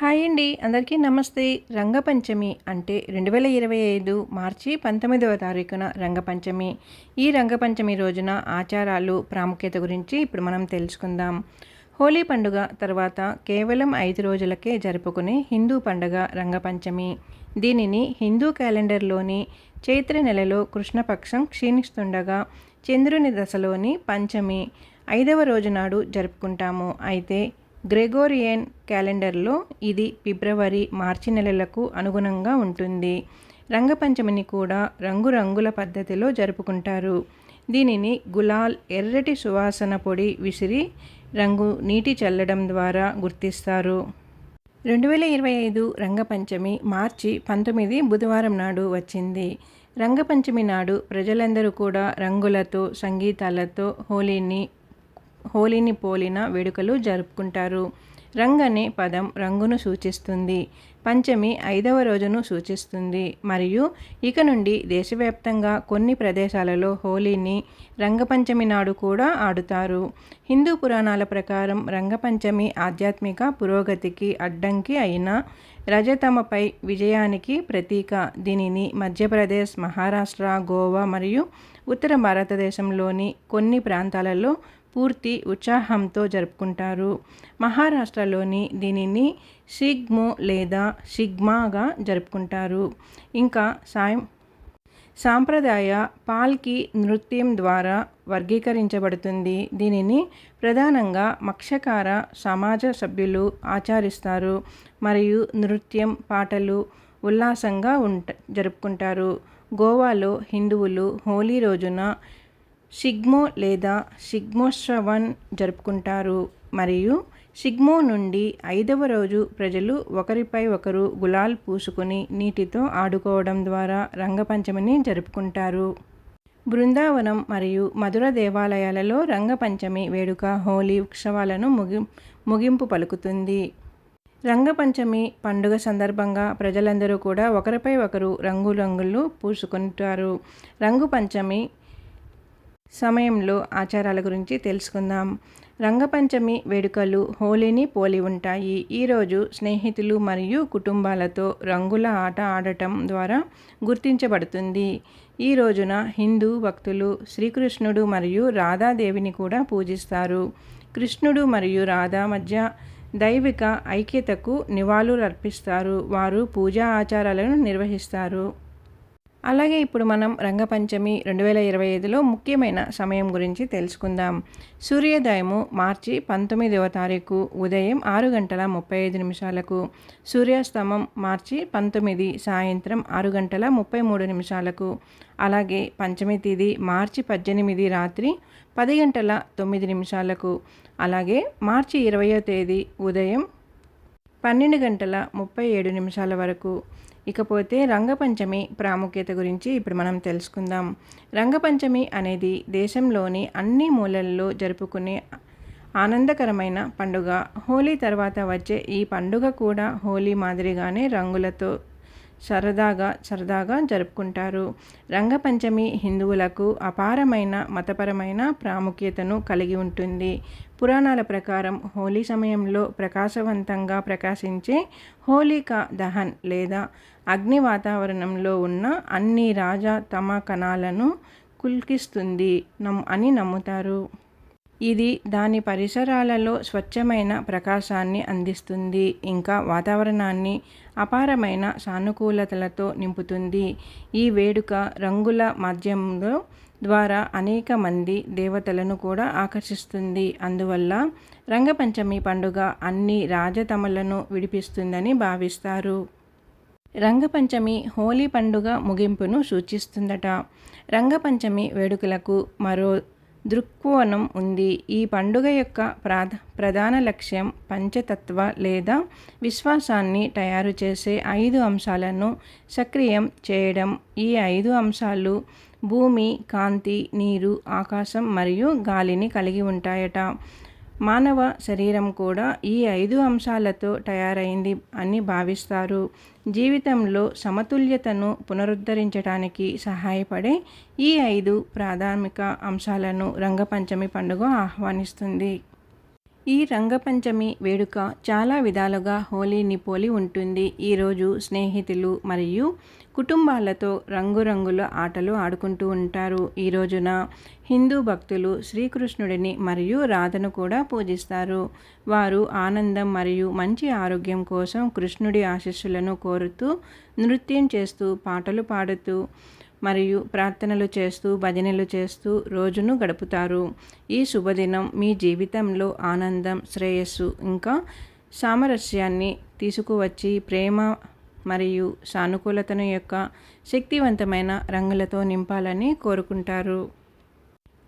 Hi అండి. అందరికీ నమస్తే. రంగపంచమి అంటే రెండు వేల ఇరవై ఐదు మార్చి పంతొమ్మిదవ తారీఖున రంగపంచమి. ఈ రంగపంచమి రోజున ఆచారాలు ప్రాముఖ్యత గురించి ఇప్పుడు మనం తెలుసుకుందాం. హోలీ పండుగ తర్వాత కేవలం ఐదు రోజులకే జరుపుకునే హిందూ పండుగ రంగపంచమి. దీనిని హిందూ క్యాలెండర్లోని చైత్ర నెలలో కృష్ణపక్షం క్షీణిస్తుండగా చంద్రుని దశలోని పంచమి ఐదవ రోజు నాడు జరుపుకుంటాము. అయితే గ్రెగోరియన్ క్యాలెండర్లో ఇది ఫిబ్రవరి మార్చి నెలలకు అనుగుణంగా ఉంటుంది. రంగపంచమిని కూడా రంగురంగుల పద్ధతిలో జరుపుకుంటారు. దీనిని గులాల్ ఎర్రటి సువాసన పొడి విసిరి రంగు నీటి చల్లడం ద్వారా గుర్తిస్తారు. రెండు వేల ఇరవై ఐదు రంగపంచమి మార్చి పంతొమ్మిది బుధవారం నాడు వచ్చింది. రంగపంచమి నాడు ప్రజలందరూ కూడా రంగులతో సంగీతాలతో హోలీని హోలీని పోలిన వేడుకలు జరుపుకుంటారు. రంగ్ అనే పదం రంగును సూచిస్తుంది. పంచమి ఐదవ రోజును సూచిస్తుంది. మరియు ఇక నుండి దేశవ్యాప్తంగా కొన్ని ప్రదేశాలలో హోలీని రంగపంచమి నాడు కూడా ఆడుతారు. హిందూ పురాణాల ప్రకారం రంగపంచమి ఆధ్యాత్మిక పురోగతికి అడ్డంకి అయిన రజతమపై విజయానికి ప్రతీక. దీనిని మధ్యప్రదేశ్ మహారాష్ట్ర గోవా మరియు ఉత్తర భారతదేశంలోని కొన్ని ప్రాంతాలలో పూర్తి ఉత్సాహంతో జరుపుకుంటారు. మహారాష్ట్రలోని దీనిని సిగ్మో లేదా సిగ్మాగా జరుపుకుంటారు. ఇంకా సాయం సాంప్రదాయ పాల్కి నృత్యం ద్వారా వర్గీకరించబడుతుంది. దీనిని ప్రధానంగా మక్షకార సమాజ సభ్యులు ఆచరిస్తారు. మరియు నృత్యం పాటలు ఉల్లాసంగా ఉంట జరుపుకుంటారు. గోవాలో హిందువులు హోలీ రోజున సిగ్మో లేదా సిగ్మోత్సవన్ జరుపుకుంటారు. మరియు సిగ్మో నుండి ఐదవ రోజు ప్రజలు ఒకరిపై ఒకరు గులాల్ పూసుకొని నీటితో ఆడుకోవడం ద్వారా రంగపంచమిని జరుపుకుంటారు. బృందావనం మరియు మధుర దేవాలయాలలో రంగపంచమి వేడుక హోలీ ఉత్సవాలను ముగి ముగింపు పలుకుతుంది. రంగపంచమి పండుగ సందర్భంగా ప్రజలందరూ కూడా ఒకరిపై ఒకరు రంగురంగులు పూసుకుంటారు. రంగు పంచమి సమయంలో ఆచారాల గురించి తెలుసుకుందాం. రంగపంచమి వేడుకలు హోలీని పోలి ఉంటాయి. ఈరోజు స్నేహితులు మరియు కుటుంబాలతో రంగుల ఆట ఆడటం ద్వారా గుర్తించబడుతుంది. ఈ రోజున హిందూ భక్తులు శ్రీకృష్ణుడు మరియు రాధాదేవిని కూడా పూజిస్తారు. కృష్ణుడు మరియు రాధా మధ్య దైవిక ఐక్యతకు నివాళులు అర్పిస్తారు వారు పూజా ఆచారాలను నిర్వహిస్తారు. అలాగే ఇప్పుడు మనం రంగపంచమి రెండు వేల ఇరవై ఐదులో ముఖ్యమైన సమయం గురించి తెలుసుకుందాం. సూర్యోదయము మార్చి పంతొమ్మిదవ తారీఖు ఉదయం ఆరు గంటల ముప్పై ఐదు నిమిషాలకు సూర్యాస్తమం మార్చి పంతొమ్మిది సాయంత్రం ఆరు గంటల ముప్పై మూడు నిమిషాలకు అలాగే పంచమి తేదీ మార్చి పద్దెనిమిది రాత్రి పది గంటల తొమ్మిది నిమిషాలకు అలాగే మార్చి ఇరవయో తేదీ ఉదయం పన్నెండు గంటల ముప్పై ఏడు నిమిషాల వరకు ఇకపోతే రంగపంచమి ప్రాముఖ్యత గురించి ఇప్పుడు మనం తెలుసుకుందాం. రంగపంచమి అనేది దేశంలోని అన్ని మూలల్లో జరుపుకునే ఆనందకరమైన పండుగ. హోలీ తర్వాత వచ్చే ఈ పండుగ కూడా హోలీ మాదిరిగానే రంగులతో సరదాగా సరదాగా జరుపుకుంటారు. రంగపంచమి హిందువులకు అపారమైన మతపరమైన ప్రాముఖ్యతను కలిగి ఉంటుంది. పురాణాల ప్రకారం హోలీ సమయంలో ప్రకాశవంతంగా ప్రకాశించే హోలికా దహన్ లేదా అగ్ని వాతావరణంలో ఉన్న అన్ని రాజా తమ కణాలను కుల్కిస్తుంది నమ్ అని నమ్ముతారు. ఇది దాని పరిసరాలలో స్వచ్ఛమైన ప్రకాశాన్ని అందిస్తుంది ఇంకా వాతావరణాన్ని అపారమైన సానుకూలతలతో నింపుతుంది. ఈ వేడుక రంగుల మాధ్యమంలో ద్వారా అనేక మంది దేవతలను కూడా ఆకర్షిస్తుంది. అందువల్ల రంగపంచమి పండుగ అన్ని రాజతమలను విడిపిస్తుందని భావిస్తారు. రంగపంచమి హోలీ పండుగ ముగింపును సూచిస్తుందట. రంగపంచమి వేడుకలకు మరో దృక్కోణం ఉంది. ఈ పండుగ యొక్క ప్రాధ ప్రధాన లక్ష్యం పంచతత్వ లేదా విశ్వాసాన్ని తయారు చేసే ఐదు అంశాలను సక్రియం చేయడం. ఈ ఐదు అంశాలు భూమి కాంతి నీరు ఆకాశం మరియు గాలిని కలిగి ఉంటాయట. మానవ శరీరం కూడా ఈ ఐదు అంశాలతో తయారైంది అని భావిస్తారు. జీవితంలో సమతుల్యతను పునరుద్ధరించడానికి సహాయపడే ఈ ఐదు ప్రాథమిక అంశాలను రంగపంచమి పండుగ ఆహ్వానిస్తుంది. ఈ రంగపంచమి వేడుక చాలా విధాలుగా హోలీని పోలి ఉంటుంది. ఈరోజు స్నేహితులు మరియు కుటుంబాలతో రంగురంగుల ఆటలు ఆడుకుంటూ ఉంటారు. ఈ రోజున హిందూ భక్తులు శ్రీకృష్ణుడిని మరియు రాధను కూడా పూజిస్తారు. వారు ఆనందం మరియు మంచి ఆరోగ్యం కోసం కృష్ణుడి ఆశీస్సులను కోరుతూ నృత్యం చేస్తూ పాటలు పాడుతూ మరియు ప్రార్థనలు చేస్తూ భజనలు చేస్తూ రోజును గడుపుతారు. ఈ శుభదినం మీ జీవితంలో ఆనందం శ్రేయస్సు ఇంకా సామరస్యాన్ని తీసుకువచ్చి ప్రేమ మరియు సానుకూలతను యొక్క శక్తివంతమైన రంగులతో నింపాలని కోరుకుంటారు.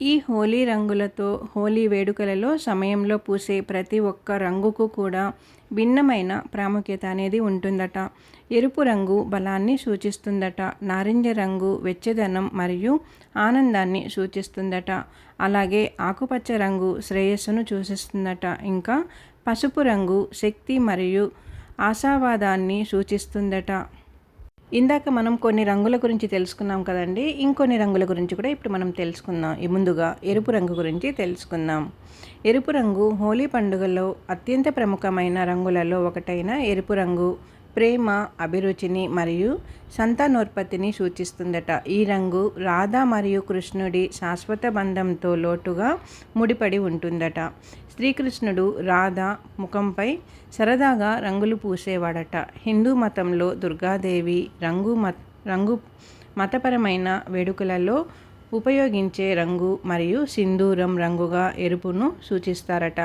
ఈ హోలీ రంగులతో హోలీ వేడుకలలో సమయంలో పూసే ప్రతి ఒక్క రంగుకు కూడా భిన్నమైన ప్రాముఖ్యత అనేది ఉంటుందట. ఎరుపు రంగు బలాన్ని సూచిస్తుందట. నారింజ రంగు వెచ్చదనం మరియు ఆనందాన్ని సూచిస్తుందట. అలాగే ఆకుపచ్చ రంగు శ్రేయస్సును సూచిస్తుందట ఇంకా పసుపు రంగు శక్తి మరియు ఆశావాదాన్ని సూచిస్తుందట. ఇందాక మనం కొన్ని రంగుల గురించి తెలుసుకున్నాం కదండి. ఇంకొన్ని రంగుల గురించి కూడా ఇప్పుడు మనం తెలుసుకుందాం. ఈ ముందుగా ఎరుపు రంగు గురించి తెలుసుకుందాం. ఎరుపు రంగు హోలీ పండుగలో అత్యంత ప్రముఖమైన రంగులలో ఒకటైన ఎరుపు రంగు. ప్రేమ అభిరుచిని మరియు సంతానోత్పత్తిని సూచిస్తుందట. ఈ రంగు రాధా మరియు కృష్ణుడి శాశ్వత బంధంతో లోటుగా ముడిపడి ఉంటుందట. శ్రీకృష్ణుడు రాధ ముఖంపై సరదాగా రంగులు పూసేవాడట. హిందూ మతంలో దుర్గాదేవి రంగు మత రంగు మతపరమైన వేడుకలలో ఉపయోగించే రంగు మరియు సింధూరం రంగుగా ఎరుపును సూచిస్తారట.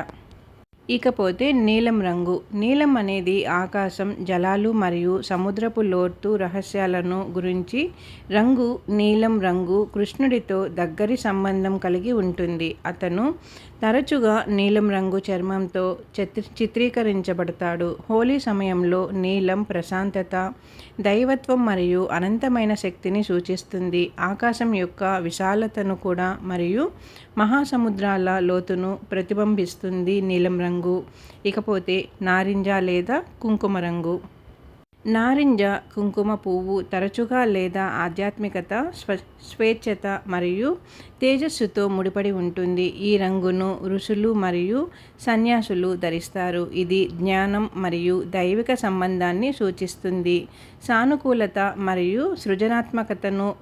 ఇకపోతే నీలం రంగు. నీలం అనేది ఆకాశం జలాలు మరియు సముద్రపు లోతు రహస్యాలను గురించి. రంగు నీలం రంగు కృష్ణుడితో దగ్గరి సంబంధం కలిగి ఉంటుంది. అతను తరచుగా నీలం రంగు చర్మంతో చిత్రీ చిత్రీకరించబడతాడు. హోలీ సమయంలో నీలం ప్రశాంతత దైవత్వం మరియు అనంతమైన శక్తిని సూచిస్తుంది. ఆకాశం యొక్క విశాలతను కూడా మరియు మహాసముద్రాల లోతును ప్రతిబింబిస్తుంది నీలం రంగు. ఇకపోతే నారింజ లేదా కుంకుమ రంగు. నారింజ కుంకుమ పువ్వు తరచుగా లేదా ఆధ్యాత్మికత స్వ స్వేచ్ఛత మరియు తేజస్సుతో ముడిపడి ఉంటుంది. ఈ రంగును ఋషులు మరియు సన్యాసులు ధరిస్తారు. ఇది జ్ఞానం మరియు దైవిక సంబంధాన్ని సూచిస్తుంది. సానుకూలత మరియు సృజనాత్మకతను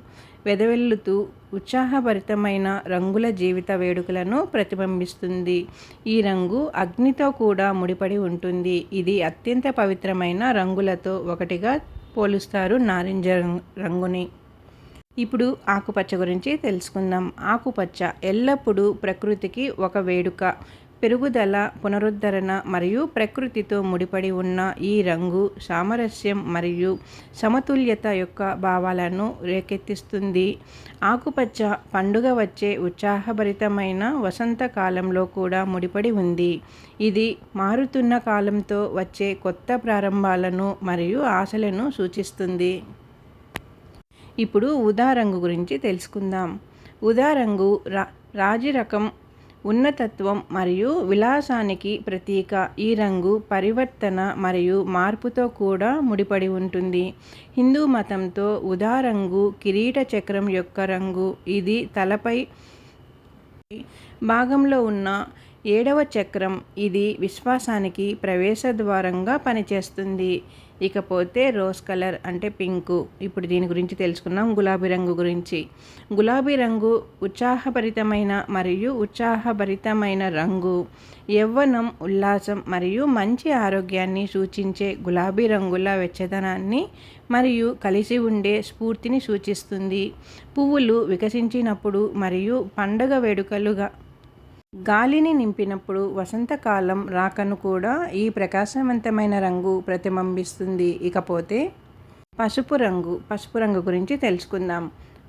వెదవెల్లుతూ ఉత్సాహభరితమైన రంగుల జీవిత వేడుకలను ప్రతిబింబిస్తుంది. ఈ రంగు అగ్నితో కూడా ముడిపడి ఉంటుంది. ఇది అత్యంత పవిత్రమైన రంగులతో ఒకటిగా పోలుస్తారు నారింజ రంగుని. ఇప్పుడు ఆకుపచ్చ గురించి తెలుసుకుందాం. ఆకుపచ్చ ఎల్లప్పుడూ ప్రకృతికి ఒక వేడుక. పెరుగుదల పునరుద్ధరణ మరియు ప్రకృతితో ముడిపడి ఉన్న ఈ రంగు సామరస్యం మరియు సమతుల్యత యొక్క భావాలను రేకెత్తిస్తుంది. ఆకుపచ్చ పండుగ వచ్చే ఉత్సాహభరితమైన వసంతకాలంలో కూడా ముడిపడి ఉంది. ఇది మారుతున్న కాలంతో వచ్చే కొత్త ప్రారంభాలను మరియు ఆశలను సూచిస్తుంది. ఇప్పుడు ఉదా రంగు గురించి తెలుసుకుందాం. ఉదా రంగు రా రాజి రకం ఉన్నతత్వం మరియు విలాసానికి ప్రతీక ఈ రంగు పరివర్తన మరియు మార్పుతో కూడా ముడిపడి ఉంటుంది. హిందూ మతంతో ఉదారంగు కిరీట చక్రం యొక్క రంగు. ఇది తలపై భాగంలో ఉన్న ఏడవ చక్రం. ఇది విశ్వాసానికి ప్రవేశ ద్వారంగా పనిచేస్తుంది. ఇకపోతే రోజ్ కలర్ అంటే పింకు. ఇప్పుడు దీని గురించి తెలుసుకున్నాం గులాబీ రంగు గురించి. గులాబీ రంగు ఉత్సాహభరితమైన మరియు ఉత్సాహభరితమైన రంగు. యవ్వనం ఉల్లాసం మరియు మంచి ఆరోగ్యాన్ని సూచించే గులాబీ రంగుల వెచ్చదనాన్ని మరియు కలిసి ఉండే స్ఫూర్తిని సూచిస్తుంది. పువ్వులు వికసించినప్పుడు మరియు పండగ వేడుకలుగా గాలిని నింపినప్పుడు వసంతకాలం రాకను కూడా ఈ ప్రకాశవంతమైన రంగు ప్రతిబింబిస్తుంది. ఇకపోతే పసుపు రంగు పసుపు రంగు గురించి తెలుసుకుందాం.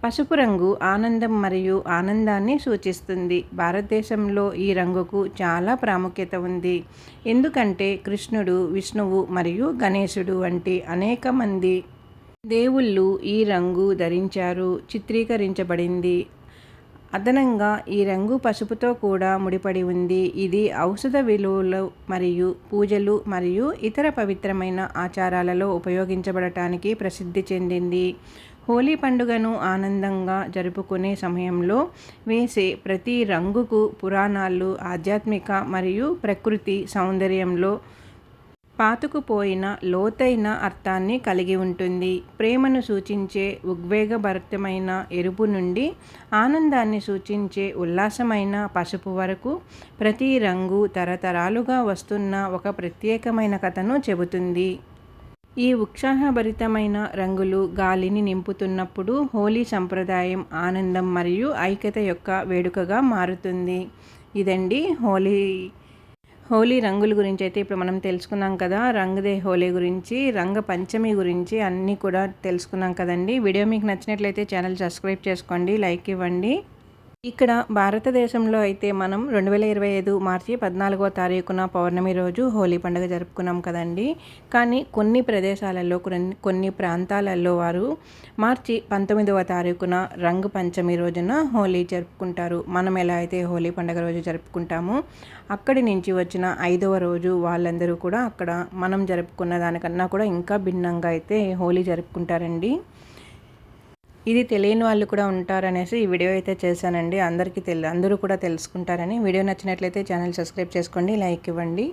పసుపు రంగు ఆనందం మరియు ఆనందాన్ని సూచిస్తుంది. భారతదేశంలో ఈ రంగుకు చాలా ప్రాముఖ్యత ఉంది. ఎందుకంటే కృష్ణుడు విష్ణువు మరియు గణేశుడు వంటి అనేక మంది దేవుళ్ళు ఈ రంగు ధరించారు చిత్రీకరించబడింది. అదనంగా ఈ రంగు పసుపుతో కూడా ముడిపడి ఉంది. ఇది ఔషధ విలువలు మరియు పూజలు మరియు ఇతర పవిత్రమైన ఆచారాలలో ఉపయోగించబడటానికి ప్రసిద్ధి చెందింది. హోలీ పండుగను ఆనందంగా జరుపుకునే సమయంలో వేసే ప్రతి రంగుకు పురాణాలు ఆధ్యాత్మిక మరియు ప్రకృతి సౌందర్యంలో పాతుకుపోయిన లోతైన అర్థాన్ని కలిగి ఉంటుంది. ప్రేమను సూచించే ఉద్వేగభరితమైన ఎరుపు నుండి ఆనందాన్ని సూచించే ఉల్లాసమైన పసుపు వరకు ప్రతి రంగు తరతరాలుగా వస్తున్న ఒక ప్రత్యేకమైన కథను చెబుతుంది. ఈ ఉత్సాహభరితమైన రంగులు గాలిని నింపుతున్నప్పుడు హోలీ సంప్రదాయం ఆనందం మరియు ఐక్యత యొక్క వేడుకగా మారుతుంది. ఇదండి హోలీ హోలీ రంగుల గురించి అయితే ఇప్పుడు మనం తెలుసుకున్నాం కదా. రంగుదే హోలీ గురించి రంగ పంచమి గురించి అన్నీ కూడా తెలుసుకున్నాం కదండి. వీడియో మీకు నచ్చినట్లయితే ఛానల్ సబ్స్క్రైబ్ చేసుకోండి లైక్ ఇవ్వండి. ఇక్కడ భారతదేశంలో అయితే మనం రెండు వేల ఇరవై ఐదు మార్చి పద్నాలుగో తారీఖున పౌర్ణమి రోజు హోలీ పండుగ జరుపుకున్నాం కదండి. కానీ కొన్ని ప్రదేశాలలో కొన్ని కొన్ని ప్రాంతాలలో వారు మార్చి పంతొమ్మిదవ తారీఖున రంగు పంచమి రోజున హోలీ జరుపుకుంటారు. మనం ఎలా అయితే హోలీ పండుగ రోజు జరుపుకుంటామో అక్కడి నుంచి వచ్చిన ఐదవ రోజు వాళ్ళందరూ కూడా అక్కడ మనం జరుపుకున్న దానికన్నా కూడా ఇంకా భిన్నంగా అయితే హోలీ జరుపుకుంటారండి. ఇది తెలియని వాళ్ళు కూడా ఉంటారనేసి ఈ వీడియో అయితే చేశానండి. అందరికీ తెలి అందరూ కూడా తెలుసుకుంటారని. వీడియో నచ్చినట్లయితే ఛానల్ సబ్స్క్రైబ్ చేసుకోండి లైక్ ఇవ్వండి.